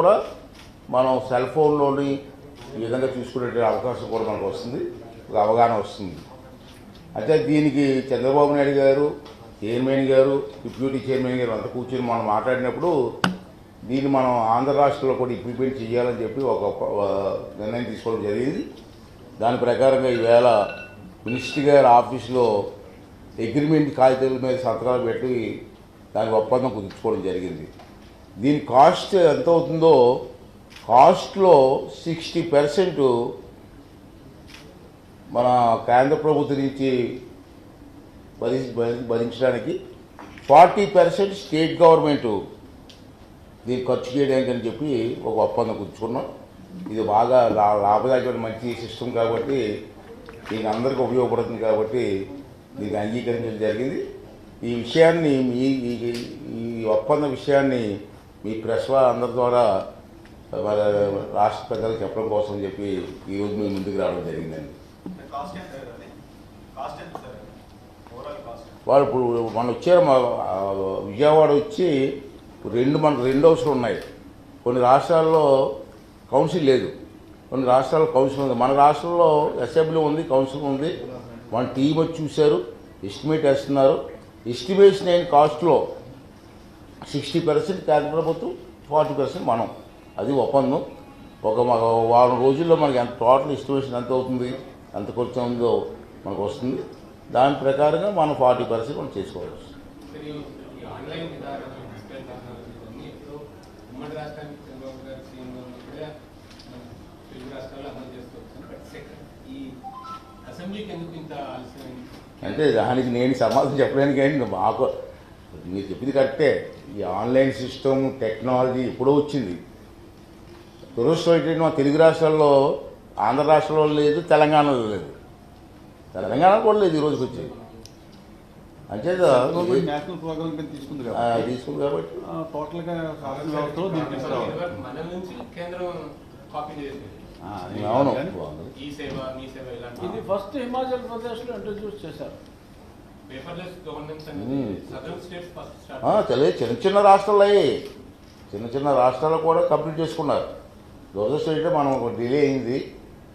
కూడా మనం సెల్ ఫోన్లోని ఈ విధంగా చూసుకునే అవకాశం కూడా మనకు వస్తుంది. ఒక అవగాహన వస్తుంది. అయితే దీనికి చంద్రబాబు నాయుడు గారు చైర్మన్ గారు డిప్యూటీ చైర్మన్ గారు అంతా కూర్చొని మనం మాట్లాడినప్పుడు దీన్ని మనం ఆంధ్ర రాష్ట్రంలో కూడా ఇంప్లిమెంట్ చేయాలని చెప్పి ఒక నిర్ణయం తీసుకోవడం జరిగింది. దాని ప్రకారంగా ఈవేళ మినిస్టర్ గారి ఆఫీస్లో అగ్రిమెంట్ కాగితాల మీద సంతకాలు పెట్టి దాని ఒప్పందం కుదుర్చుకోవడం జరిగింది. దీని కాస్ట్ ఎంత అవుతుందో కాస్ట్లో సిక్స్టీ పర్సెంట్ మన కేంద్ర ప్రభుత్వం నుంచి భరి భరించడానికి ఫార్టీ పర్సెంట్ స్టేట్ గవర్నమెంట్ దీన్ని ఖర్చు చేయడానికి అని చెప్పి ఒక ఒప్పందం కూర్చుకున్నాం ఇది బాగా లా- లాభదాయకమైన మంచి సిస్టమ్ కాబట్టి దీనికి అందరికీ ఉపయోగపడుతుంది కాబట్టి దీనికి అంగీకరించడం జరిగింది. ఈ విషయాన్ని మీ ఈ ఒప్పంద విషయాన్ని మీ ప్రెస్ అందరి ద్వారా మన రాష్ట్ర ప్రజలకు చెప్పడం కోసం చెప్పి ఈరోజు మీ ముందుకు రావడం జరిగిందండి. వాళ్ళు ఇప్పుడు మన వచ్చారు మా విజయవాడ వచ్చి రెండు మనకు రెండు హౌస్లు ఉన్నాయి. కొన్ని రాష్ట్రాల్లో కౌన్సిల్ లేదు. కొన్ని రాష్ట్రాల్లో కౌన్సిల్ ఉంది. మన రాష్ట్రంలో అసెంబ్లీ ఉంది కౌన్సిల్ ఉంది. మన టీం వచ్చి చూశారు ఎస్టిమేట్ వేస్తున్నారు. ఎస్టిమేషన్ అయిన కాస్ట్లో సిక్స్టీ పర్సెంట్ కేంద్ర ప్రభుత్వం ఫార్టీ పర్సెంట్ మనం. అది ఒప్పందం. ఒక వారం రోజుల్లో మనకి ఎంత టోటల్ ఎస్టిమేషన్ ఎంత అవుతుంది ఎంత ఖర్చు ఉందో మనకు వస్తుంది. దాని ప్రకారంగా మనం ఫార్టీ పర్సెంట్ మనం చేసుకోవచ్చు. అంటే దానికి నేను సమాధానం చెప్పలేను కానీ మాకు మీరు చెప్పింది కరెక్టే. ఈ ఆన్లైన్ సిస్టమ్ టెక్నాలజీ ఎప్పుడో వచ్చింది. దురదృష్టం ఏంటంటే మా తెలుగు రాష్ట్రాల్లో ఆంధ్ర రాష్ట్రంలో లేదు తెలంగాణలో లేదు. తెలంగాణ కూడా లేదు ఈ రోజుకి వచ్చి. అంచేత గవర్నమెంట్ నేషనల్ ప్రోగ్రామ్ కింద తీసుకుంది ఆ, కదా తీసుకుంది కాబట్టి. టోటల్గా శాసన వ్యవస్థలో దీన్ని తీసుకురావాలి. మన నుంచి కేంద్రం కాపీ చేసింది. ఆ, అది అవును ఇది ఫస్ట్ హిమాచల్ ప్రదేశ్లో ఇంట్రడ్యూస్ చేశారు. తెలియదు. చిన్న చిన్న రాష్ట్రాలు అయ్యాయి చిన్న చిన్న రాష్ట్రాలు కూడా కంప్లీట్ చేసుకున్నారు. ఏంటంటే మనం ఒక డిలే అయింది.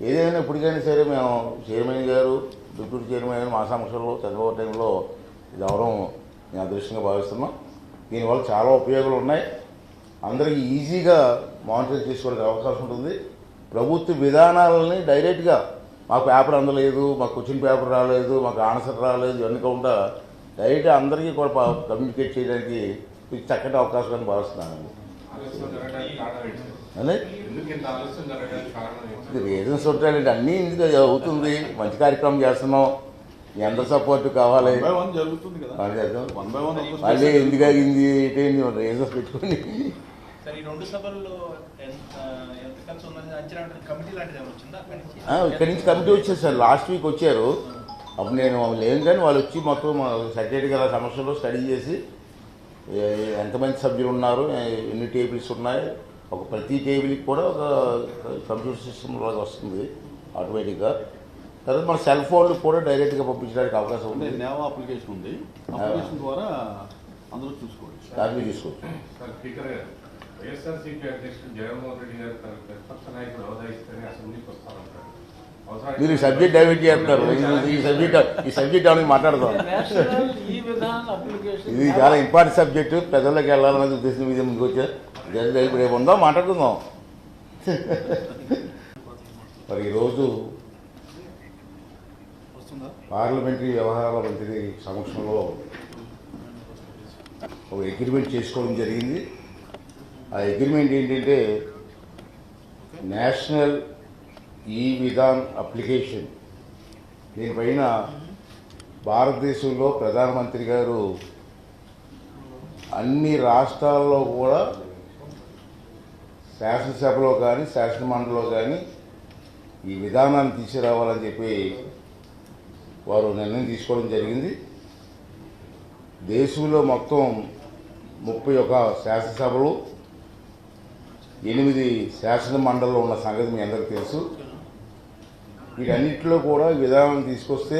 ఏదైనా ఇప్పటికైనా సరే మేము చైర్మన్ గారు డిప్యూటీ చైర్మన్ గారు మా సమక్షంలో చంద్రబాబు టైంలో ఇది అవడం నేను అదృష్టంగా భావిస్తున్నాం. దీనివల్ల చాలా ఉపయోగాలు ఉన్నాయి. అందరికీ ఈజీగా మానిటర్ చేసుకోవడానికి అవకాశం ఉంటుంది. ప్రభుత్వ విధానాలని డైరెక్ట్గా మాకు పేపర్ అందలేదు మాకు క్వశ్చన్ పేపర్ రాలేదు మాకు ఆన్సర్ రాలేదు ఇవన్నీ కాకుండా డైరెక్ట్ అందరికీ కూడా ప- కమ్యూనికేట్ చేయడానికి చక్కటి అవకాశం భావిస్తున్నాను ఆలస్యం జరగడానికి కారణం ఏంటి సార్? అదే? ఎందుకు ఇంత ఆలస్యం జరగడానికి కారణం ఏంటి? ఇది రీజన్స్ ఉంటాయండి అన్నీ ఇందుకు అవుతుంది? మంచి కార్యక్రమం చేస్తున్నాం. అందరి సపోర్ట్ కావాలి. మళ్ళీ ఎందుకు అయింది ఏంటి? రీజన్స్ పెట్టుకొని. ఇక్కడి నుంచి కమిటీ వచ్చారు సార్ లాస్ట్ వీక్ వచ్చారు. అప్పుడు నేను లేను కానీ వాళ్ళు వచ్చి మొత్తం మా సెక్రటరీ గారి సమస్యలో స్టడీ చేసి ఎంతమంది సభ్యులు ఉన్నారు ఎన్ని టేబుల్స్ ఉన్నాయి ఒక ప్రతి టేబుల్కి కూడా ఒక కంప్యూటర్ సిస్టమ్ లాగా వస్తుంది ఆటోమేటిక్గా. తర్వాత మన సెల్ ఫోన్లు కూడా డైరెక్ట్గా పంపించడానికి అవకాశం ఉంది. నేవా అప్లికేషన్ ఉంది. అప్లికేషన్ ద్వారా అందరూ చూసుకోవచ్చు. గారు వైఎస్ఆర్సీపీ అధ్యక్షుడు జగన్మోహన్ రెడ్డి గారు తన ప్రతిపక్ష నాయకుడు హోదా ఇస్తేనే అసెంబ్లీకి వస్తారంటారు అవసరానికి- మీరు ఈ సబ్జెక్ట్ డైవర్ట్ చేస్తున్నారు. ఈ- సబ్జెక్ట్ ఈ సబ్జెక్ట్ అనేది మాట్లాడదాం నేషనల్ ఈ విధాన్ అప్లికేషన్ ఇది చాలా ఇంపార్టెంట్ సబ్జెక్టు. ప్రజల్లోకి వెళ్ళాలనే ఉద్దేశం మీద ముందుకు వచ్చా జస్ట్ ఇప్పుడు రేపు ఉందాం? మాట్లాడుకుందాం. మరి ఈరోజు వస్తుందా? పార్లమెంటరీ వ్యవహారాల మంత్రి సమక్షంలో ఒక అగ్రిమెంట్ చేసుకోవడం జరిగింది. ఆ అగ్రిమెంట్ ఏంటంటే నేషనల్ ఈ విధాన్ అప్లికేషన్. దీనిపైన భారతదేశంలో ప్రధానమంత్రి గారు అన్ని రాష్ట్రాల్లో కూడా శాసనసభలో కానీ శాసనమండలిలో కానీ ఈ విధానాన్ని తీసుకురావాలని చెప్పి వారు నిర్ణయం తీసుకోవడం జరిగింది. దేశంలో మొత్తం ముప్పై ఒక శాసనసభలు ఎనిమిది శాసన మండలిలో ఉన్న సంగతి మీ అందరికీ తెలుసు. వీటన్నిటిలో కూడా విధానం తీసుకొస్తే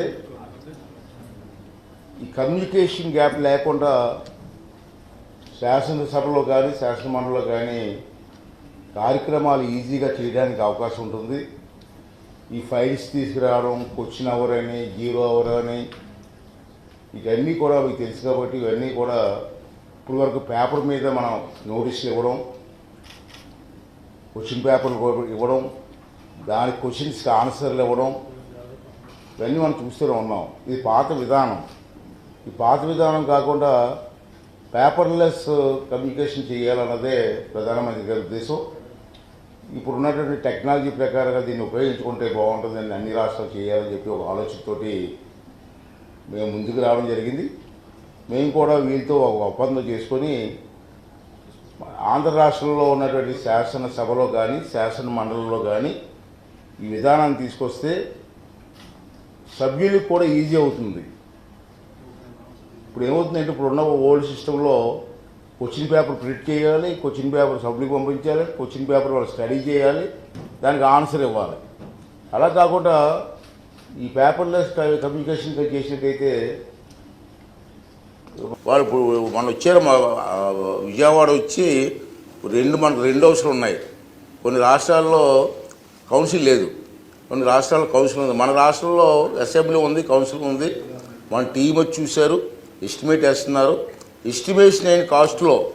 ఈ కమ్యూనికేషన్ గ్యాప్ లేకుండా శాసనసభలో కానీ శాసనమండలిలో కానీ కార్యక్రమాలు ఈజీగా చేయడానికి అవకాశం ఉంటుంది. ఈ ఫైల్స్ తీసుకురావడం క్వశ్చన్ అవర్ అని జీరో అవర్ అని ఇవన్నీ కూడా మీకు తెలుసు కాబట్టి ఇవన్నీ కూడా ఇప్పటివరకు పేపర్ మీద మనం నోటీసులు ఇవ్వడం క్వశ్చన్ పేపర్లు ఇవ్వడం దాని క్వశ్చన్స్కి ఆన్సర్లు ఇవ్వడం ఇవన్నీ మనం చూస్తూనే ఉన్నాం. ఇది పాత విధానం. ఈ పాత విధానం కాకుండా పేపర్లెస్ కమ్యూనికేషన్ చేయాలన్నదే ప్రధానమంత్రి గారి ఉద్దేశం. ఇప్పుడున్నటువంటి టెక్నాలజీ ప్రకారంగా దీన్ని ఉపయోగించుకుంటే బాగుంటుందని అన్ని రాష్ట్రాలు చేయాలని చెప్పి ఒక ఆలోచనతోటి మేము ముందుకు రావడం జరిగింది. మేము కూడా వీళ్ళతో ఒక ఒప్పందం చేసుకొని ఆంధ్ర రాష్ట్రంలో ఉన్నటువంటి శాసనసభలో కానీ శాసన మండలిలో కానీ ఈ విధానాన్ని తీసుకొస్తే సభ్యులకు కూడా ఈజీ అవుతుంది. ఇప్పుడు ఏమవుతుందంటే ఇప్పుడు ఉన్న ఓల్డ్ సిస్టంలో క్వశ్చన్ పేపర్ ప్రింట్ చేయాలి క్వశ్చన్ పేపర్ సభ్యులకు పంపించాలి క్వశ్చన్ పేపర్ వాళ్ళు స్టడీ చేయాలి దానికి ఆన్సర్ ఇవ్వాలి. అలా కాకుండా ఈ పేపర్లెస్ కమ్యూనికేషన్ చేసినట్టయితే వాళ్ళు ఇప్పుడు మన వచ్చారు విజయవాడ వచ్చి రెండు మనకు రెండు అవసరం ఉన్నాయి. కొన్ని రాష్ట్రాల్లో కౌన్సిల్ లేదు. కొన్ని రాష్ట్రాల్లో కౌన్సిల్ ఉంది. మన రాష్ట్రంలో అసెంబ్లీ ఉంది కౌన్సిల్ ఉంది. మన టీం వచ్చి చూశారు ఎస్టిమేట్ వేస్తున్నారు. ఎస్టిమేషన్ అయిన కాస్ట్లో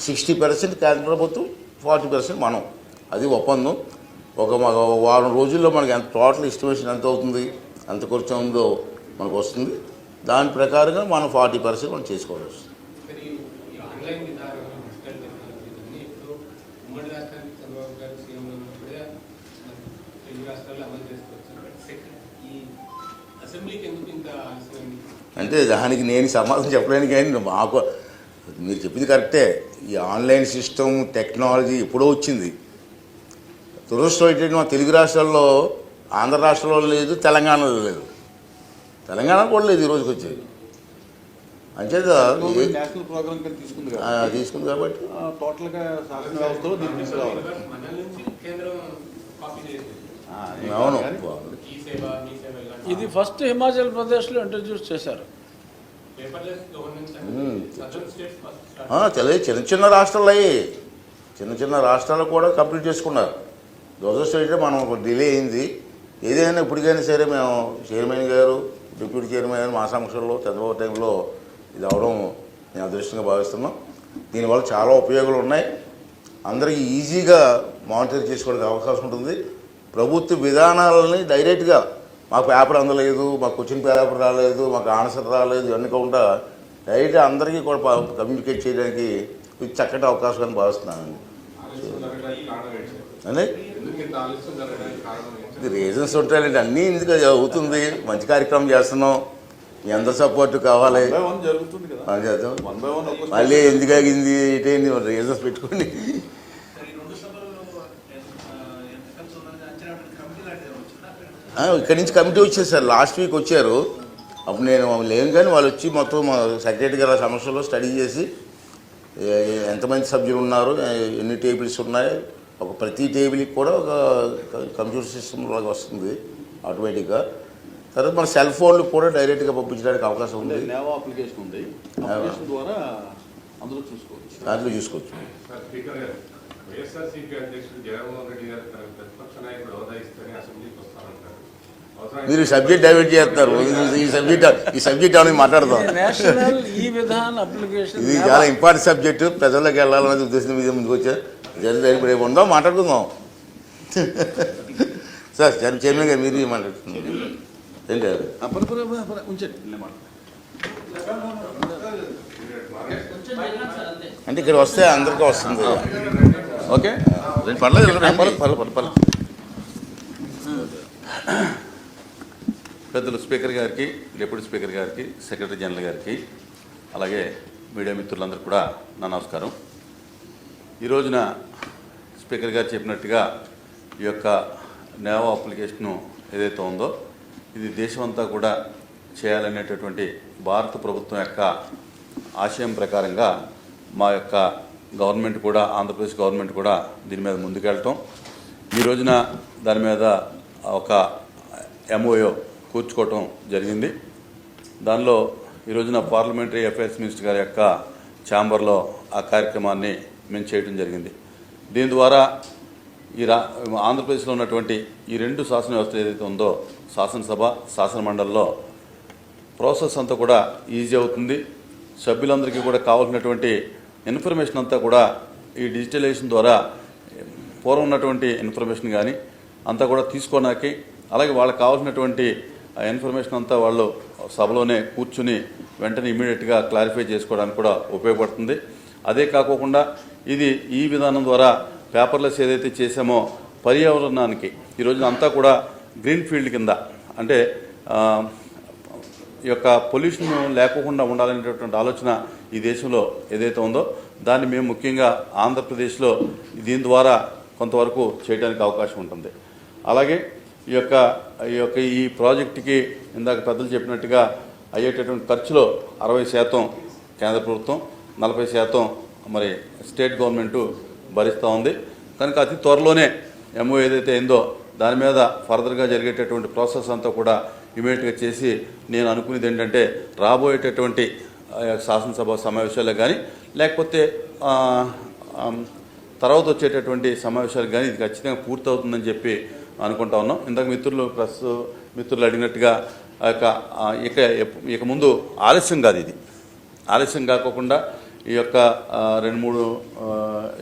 సిక్స్టీ పర్సెంట్ కేంద్ర ప్రభుత్వం ఫార్టీ పర్సెంట్ మనం. అది ఒప్పందం. ఒక వారం రోజుల్లో మనకి ఎంత టోటల్ ఎస్టిమేషన్ ఎంత అవుతుంది ఎంత ఖర్చు ఉందో మనకు వస్తుంది. దాని ప్రకారంగా మనం ఫార్టీ పర్సెంట్ మనం చేసుకోవచ్చు. అంటే దానికి నేను సమాధానం చెప్పలేను కానీ మాకు మీరు చెప్పింది కరెక్టే. ఈ ఆన్లైన్ సిస్టమ్ టెక్నాలజీ ఎప్పుడో వచ్చింది. దురదృష్టం ఏంటంటే మా తెలుగు రాష్ట్రాల్లో ఆంధ్ర రాష్ట్రంలో లేదు తెలంగాణలో లేదు. తెలంగాణ కూడా లేదు ఈ రోజుకి వచ్చేది అంచేత తీసుకుంది ఆ, కదా తీసుకుంది కాబట్టి. శాసన వ్యవస్థలో అవును. ఇది ఫస్ట్ హిమాచల్ ప్రదేశ్లో ఇంట్రడ్యూస్ చేశారు. తెలియదు చిన్న చిన్న రాష్ట్రాలు అయ్యి. చిన్న చిన్న రాష్ట్రాలు కూడా కంప్లీట్ చేసుకున్నారు. దురదృష్టం అయితే మనం ఒక డిలే అయింది. ఏదైనా ఇప్పటికైనా సరే మేము చైర్మన్ గారు డిప్యూటీ చైర్మన్ గారు మా సమక్షంలో చంద్రబాబు టైంలో ఇది అవడం నేను అదృష్టంగా భావిస్తున్నాం. దీనివల్ల చాలా ఉపయోగాలు ఉన్నాయి. అందరికీ ఈజీగా మానిటర్ చేసుకోవడానికి అవకాశం ఉంటుంది. ప్రభుత్వ విధానాలని డైరెక్ట్గా మాకు పేపర్ అందలేదు మాకు క్వశ్చన్ పేపర్ రాలేదు మాకు ఆన్సర్ రాలేదు ఇవన్నీ కాకుండా డైరెక్ట్ అందరికీ కూడా కమ్యూనికేట్ చేయడానికి ఇది చక్కటి అవకాశం అని భావిస్తున్నాను ఆలస్యం ఇది రీజన్స్ ఉంటాయండి అన్నీ ఎందుకు అవుతుంది మంచి కార్యక్రమం చేస్తున్నాం. మీ అందరి సపోర్ట్ కావాలి. చేద్దాం మళ్ళీ ఎందుకు ఆగింది? ఏంటి? రీజన్స్ పెట్టుకోండి. ఎంత ఎంత ఇక్కడి నుంచి కమిటీ వచ్చారు సార్ లాస్ట్ వీక్ వచ్చారు. అప్పుడు నేను లేను కానీ వాళ్ళు వచ్చి మొత్తం మా సెక్రటరీ గారి సమస్యలో స్టడీ చేసి ఎంతమంది సభ్యులు ఉన్నారు? ఎన్ని టేబుల్స్ ఉన్నాయి? ఒక ప్రతి టేబుల్కి కూడా ఒక కంప్యూటర్ సిస్టమ్ లాగా వస్తుంది ఆటోమేటిక్గా. తర్వాత మన సెల్ ఫోన్లు కూడా డైరెక్ట్గా పంపించడానికి అవకాశం ఉంది ఉంది. నేవా అప్లికేషన్ ఉంది. అప్లికేషన్ ద్వారా అందరూ చూసుకోవచ్చు. దాంట్లో చూసుకోవచ్చు. సార్ స్పీకర్ గారు వైఎస్ఆర్సీపీ అధ్యక్షుడు జగన్మోహన్ రెడ్డి గారు తన ప్రతిపక్ష నాయకుడు హోదా ఇస్తేనే అసెంబ్లీకి వస్తారంటారు. అవసరం మీరు సబ్జెక్ట్ డైవర్ట్ చేస్తారు ఈ సబ్జెక్ట్ ఈ సబ్జెక్ట్ అనేది మాట్లాడదాం నేషనల్ ఈ విధాన్ అప్లికేషన్ ఇది చాలా ఇంపార్టెంట్ సబ్జెక్టు. ప్రజల్లోకి వెళ్ళాలనేది ఉద్దేశం మీద ముందుకు వచ్చా జరిగితే ఇప్పుడు రేపు ఉందాం మాట్లాడుకుందాం. సార్ చైర్- చైర్మన్ గారు మీరు మాట్లాడుతున్నారు. ఏంటి ఉంచండి. అంటే ఇక్కడ వస్తే అందరికీ వస్తుంది. ఓకే? పర్లేదు పర్లేదు. పర్లేదు పర్లేదు పెద్దలు స్పీకర్ గారికి డిప్యూటీ స్పీకర్ గారికి సెక్రటరీ జనరల్ గారికి అలాగే మీడియా మిత్రులందరూ కూడా నా నమస్కారం. ఈ రోజున స్పీకర్ గారు చెప్పినట్టుగా ఈ యొక్క నేవా అప్లికేషను ఏదైతే ఉందో ఇది దేశమంతా కూడా చేయాలనేటటువంటి భారత ప్రభుత్వం యొక్క ఆశయం ప్రకారంగా మా యొక్క గవర్నమెంట్ కూడా ఆంధ్రప్రదేశ్ గవర్నమెంట్ కూడా దీని మీద ముందుకెళ్ళటం. ఈ రోజున దాని మీద ఒక ఎంఓయో కూర్చుకోవటం జరిగింది. దానిలో ఈ రోజున పార్లమెంటరీ అఫైర్స్ మినిస్టర్ గారి యొక్క ఛాంబర్లో ఆ కార్యక్రమాన్ని మేము చేయడం జరిగింది. దీని ద్వారా ఈ రా ఆంధ్రప్రదేశ్లో ఉన్నటువంటి ఈ రెండు శాసన వ్యవస్థ ఏదైతే ఉందో శాసనసభ శాసనమండలిలో ప్రాసెస్ అంతా కూడా ఈజీ అవుతుంది. సభ్యులందరికీ కూడా కావాల్సినటువంటి ఇన్ఫర్మేషన్ అంతా కూడా ఈ డిజిటలైజేషన్ ద్వారా పూర్వం ఉన్నటువంటి ఇన్ఫర్మేషన్ కానీ అంతా కూడా తీసుకోవడానికి అలాగే వాళ్ళకి కావాల్సినటువంటి ఆ ఇన్ఫర్మేషన్ అంతా వాళ్ళు సభలోనే కూర్చుని వెంటనే ఇమీడియట్గా క్లారిఫై చేసుకోవడానికి కూడా ఉపయోగపడుతుంది. అదే కాకోకుండా ఇది ఈ విధానం ద్వారా పేపర్లెస్ ఏదైతే చేసామో పర్యావరణానికి ఈ రోజున అంతా కూడా గ్రీన్ ఫీల్డ్ కింద. అంటే ఈ యొక్క పొల్యూషన్ లేకోకుండా ఉండాలనేటటువంటి ఆలోచన ఈ దేశంలో ఏదైతే ఉందో దాన్ని మేము ముఖ్యంగా ఆంధ్రప్రదేశ్లో దీని ద్వారా కొంతవరకు చేయడానికి అవకాశం ఉంటుంది. అలాగే ఈ యొక్క ఈ యొక్క ఈ ప్రాజెక్టుకి ఇందాక పెద్దలు చెప్పినట్టుగా అయ్యేటటువంటి ఖర్చులో అరవై శాతం కేంద్ర ప్రభుత్వం నలభై శాతం మరి స్టేట్ గవర్నమెంటు భరిస్తూ ఉంది. కనుక అతి త్వరలోనే ఎంఓ ఏదైతే అయిందో దాని మీద ఫర్దర్గా జరిగేటటువంటి ప్రాసెస్ అంతా కూడా ఇమీడియట్గా చేసి నేను అనుకునేది ఏంటంటే రాబోయేటటువంటి శాసనసభ సమావేశాలు కానీ లేకపోతే తర్వాత వచ్చేటటువంటి సమావేశాలు కానీ ఇది ఖచ్చితంగా పూర్తవుతుందని చెప్పి అనుకుంటా ఉన్నాం. ఇందాక మిత్రులు ప్రస్తుత మిత్రులు అడిగినట్టుగా ఆ యొక్క ఆ, ఇక ఇక ముందు ఆలస్యం కాదు ఇది. ఆలస్యం కాకోకుండా ఈ యొక్క రెండు మూడు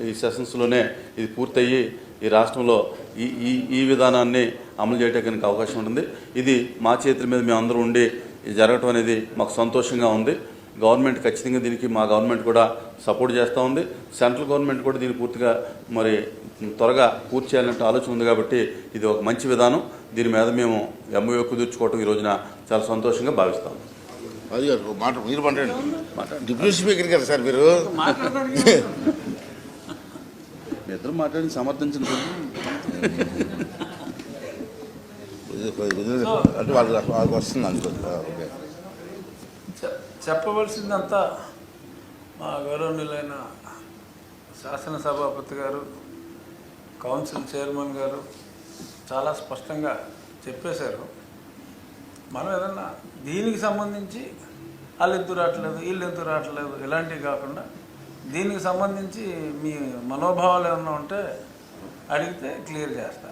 ఈ సెషన్స్లోనే ఇది పూర్తయ్యి ఈ రాష్ట్రంలో ఈ ఈ ఈ విధానాన్ని అమలు చేయడానికి అవకాశం ఉంటుంది. ఇది మా చేతుల మీద మేము అందరూ ఉండి ఇది జరగటం అనేది మాకు సంతోషంగా ఉంది. గవర్నమెంట్ ఖచ్చితంగా దీనికి మా గవర్నమెంట్ కూడా సపోర్ట్ చేస్తూ ఉంది. సెంట్రల్ గవర్నమెంట్ కూడా దీన్ని పూర్తిగా మరి త్వరగా పూర్తి చేయాలంటే ఆలోచన ఉంది కాబట్టి ఇది ఒక మంచి విధానం. దీని మీద మేము ఎంఓ కుదుర్చుకోవటం ఈ రోజున చాలా సంతోషంగా భావిస్తాము అది కాదు, ఒక మాట మీరు మాట్లాడండి. డిప్యూటీ స్పీకర్ కదా సార్ మీరు. ఇద్దరు మాట్లాడి అంటే వాళ్ళకి వస్తుంది ఓకే. చె- చెప్పవలసిందంతా మా గౌరవనీయులైన శాసనసభాపతి గారు కౌన్సిల్ చైర్మన్ గారు చాలా స్పష్టంగా చెప్పేశారు. మనం ఏదన్నా దీనికి సంబంధించి వాళ్ళు ఎందుకు రావట్లేదు వీళ్ళు ఎందుకు రావట్లేదు ఇలాంటివి కాకుండా దీనికి సంబంధించి మీ మనోభావాలు ఏమన్నా ఉంటే అడిగితే క్లియర్ చేస్తా.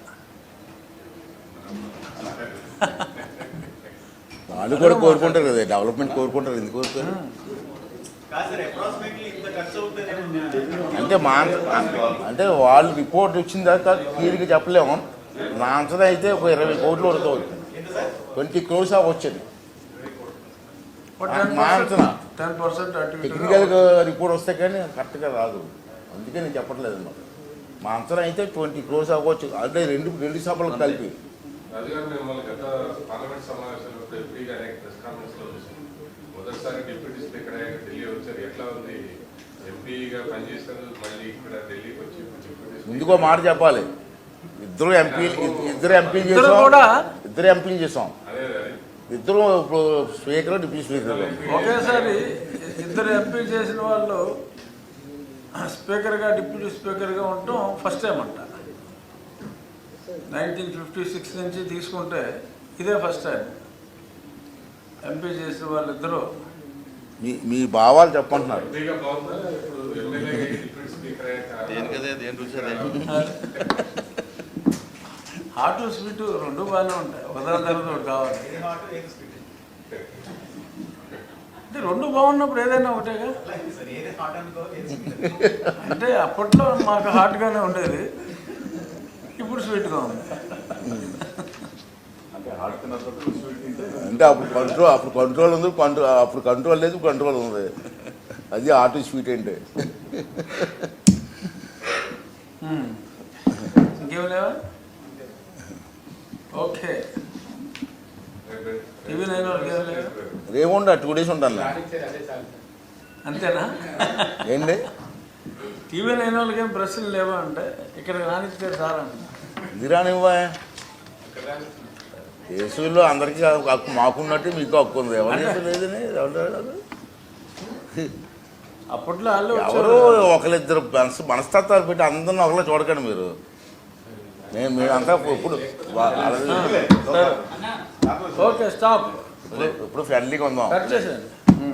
వాళ్ళు కూడా కోరుకుంటారు కదా డెవలప్మెంట్ కోరుకుంటారు ఎందుకు కోరుకోరు? అంటే మా అంటే వాళ్ళు రిపోర్ట్ వచ్చిన దాకా క్లియర్గా చెప్పలేము. నా అంచనా అయితే ఒక ఇరవై కోట్లు వరకు అవుతుంది ట్వంటీ క్రోర్స్ వచ్చింది. మా అంచనా. టెన్ పర్సెంట్ అటు ఇటుగా టెక్నికల్గా రిపోర్ట్ వస్తే కానీ కరెక్ట్గా రాదు. అందుకే నేను చెప్పట్లేదు అన్నమాట. మా అంచనా అయితే ట్వంటీ క్రోర్స్ అవ్వచ్చు అంటే రెండు రెండు సభలకు కలిపి. మొదటిసారి డిప్యూటీ స్పీకర్ అయ్యాక ఢిల్లీ వచ్చారు. ఎట్లా ఉంది? ఎంపీగా పనిచేశారు మళ్ళీ ఇక్కడ ఢిల్లీకి వచ్చి ఇప్పుడు డిప్యూటీ స్పీకర్ ముందుకో మాట చెప్పాలి. ఇద్దరు ఎంపీలు ఇద్దరు ఎంపీలు ఇద్దరు చేసాం. కూడా ఇద్దరు ఎంపీలు చేసాం. అదే అదే. ఇద్దరు ఇప్పుడు స్పీకర్ డిప్యూటీ స్పీకర్. ఒకేసారి ఇద్దరు ఎంపీ చేసిన వాళ్ళు స్పీకర్గా డిప్యూటీ స్పీకర్గా ఉండటం ఫస్ట్ టైం అంట. నైన్టీన్ ఫిఫ్టీ సిక్స్ నుంచి తీసుకుంటే ఇదే ఫస్ట్ టైం. ఎంపీ చేసిన వాళ్ళిద్దరూ మీ మీ భావాలు చెప్పంటున్నారు దేనికదే దేని హాట్ స్వీట్ రెండు బాగానే ఉంటాయి. ఉదాహరణ తర్వాత ఒకటి కావాలి. అంటే రెండు బాగున్నప్పుడు ఏదైనా ఒకటేగా? అలాగే సార్ ఏది హాట్ అనుకో ఏది స్వీట్ అంటే అప్పట్లో మాకు హాట్గానే ఉండేది. ఇప్పుడు స్వీట్గా ఉంది. అంటే అప్పుడు కంట్రోల్ అప్పుడు కంట్రోల్ ఉంది కంట్రోల్ అప్పుడు కంట్రోల్ లేదు కంట్రోల్ ఉంది. అది ఆటో స్వీట్ అంటే. హ్మ్. ఇంకేం లేవా? ఓకే రేముండ టూ డేస్ ఉంటాను. రానిచ్చారు అంతేనా? ఏంటి టీవీ నైన్ వాళ్ళకి ఏం ప్రశ్నలు లేవా అంటే ఇక్కడ రానిస్తే సార్ ఇక్కడ రానిస్తున్నారు. దేశంలో అందరికీ హక్కు మాకున్నట్టు మీకు హక్కు ఉంది. ఎవరు లేదని. అప్పట్లో వాళ్ళు ఎవరు ఒకరిద్దరు మనసు మనస్తత్వాలు పెట్టి అందరిని ఒకరిలో చూడకండి మీరు. నేను మీరంతా ఇప్పుడు ఓకే స్టాప్. ఇప్పుడు- ఫ్రెండ్లీగా ఉందాం.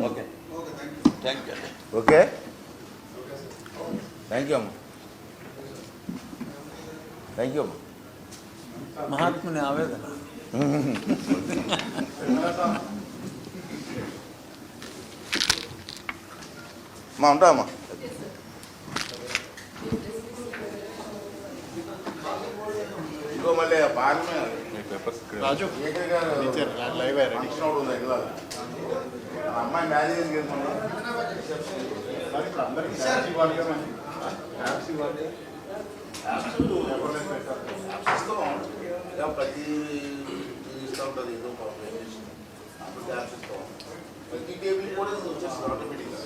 Okay. Thank you okay? Thank you అమ్మ. థ్యాంక్ యూ మహాత్ముని ఆవేదన. మా ఉంటామా ఇదిగో మళ్ళీ పార్లమెంట్ రాజు ఏకర్ గారు లైవ్ ఫంక్షన్ ఒకటి ఉంది ఇవాళ ఆ అమ్మాయి మ్యారేజ్ వెళ్తున్నా అందరికీ శాప్స్ ఇవ్వాలి కదా మరి. శాప్స్ ఇవ్వాలి శాప్స్ ఎవరైనా పెట్టారు. శాప్స్ ఇస్తాం. ఇక ప్రతి ఇది ఇస్తూ ఉంటుంది ఏదో పాపం ఏం చేస్తుంది. అప్పుడు శాప్స్ ఇస్తాం. ప్రతి టేబుల్ కూడా ఇది వచ్చేస్తుంది ఆటోమేటిక్గా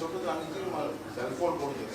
சொல்றது அஞ்சு செல்போன் போடுது